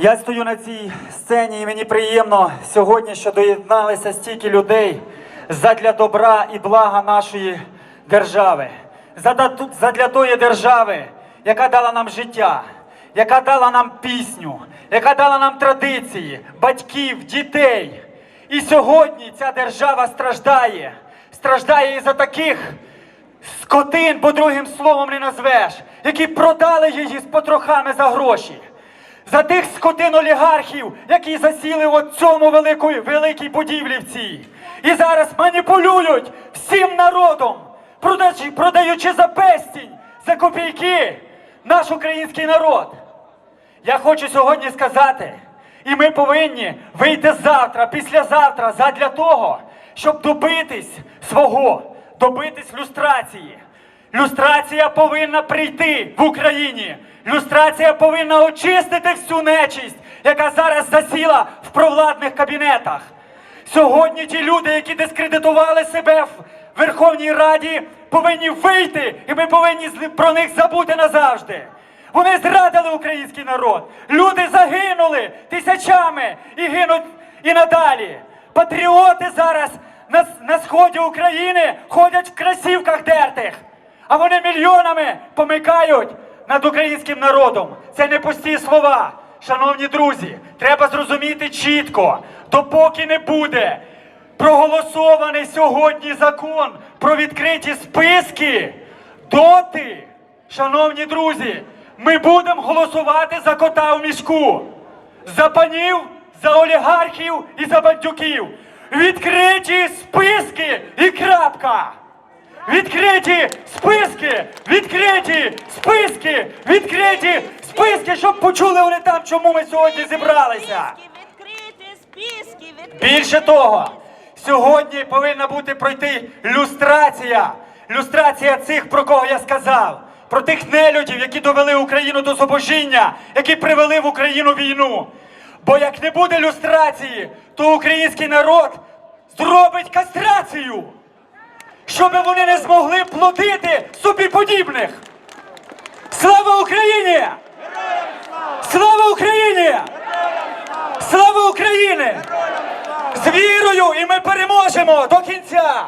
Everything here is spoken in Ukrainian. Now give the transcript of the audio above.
Я стою на цій сцені і мені приємно сьогодні, що доєдналися стільки людей задля добра і блага нашої держави. Задля тої держави, яка дала нам життя, яка дала нам пісню, яка дала нам традиції, батьків, дітей. І сьогодні ця держава страждає. Страждає із-за таких скотин, бо другим словом не назвеш, які продали її з потрохами за гроші. За тих скотин олігархів, які засіли в цьому великої, великій будівлі. І зараз маніпулюють всім народом, продаючи, продаючи за безцінь, за копійки наш український народ. Я хочу сьогодні сказати, і ми повинні вийти завтра, післязавтра, задля того, щоб добитись свого, добитись люстрації. Люстрація повинна прийти в Україні. Люстрація повинна очистити всю нечисть, яка зараз засіла в провладних кабінетах. Сьогодні ті люди, які дискредитували себе в Верховній Раді, повинні вийти, і ми повинні про них забути назавжди. Вони зрадили український народ. Люди загинули тисячами і гинуть і надалі. Патріоти зараз на, на сході України ходять в красівках дертих, а вони мільйонами помикають над українським народом. Це не пусті слова. Шановні друзі, треба зрозуміти чітко, допоки не буде проголосований сьогодні закон про відкриті списки, доти, шановні друзі, ми будемо голосувати за кота в мішку, за панів, за олігархів і за бандюків. Відкриті списки і крапка. Відкриті списки! Відкриті списки! Відкриті списки, щоб почули вони там, чому ми сьогодні зібралися. Більше того, сьогодні повинна бути пройти люстрація. Люстрація цих, про кого я сказав, про тих нелюдів, які довели Україну до зубожіння, які привели в Україну війну. Бо як не буде люстрації, то український народ зробить кастрацію, щоб вони не змогли плодити собі подібних. Слава Україні! Слава Україні! Слава Україні! З вірою і ми переможемо до кінця!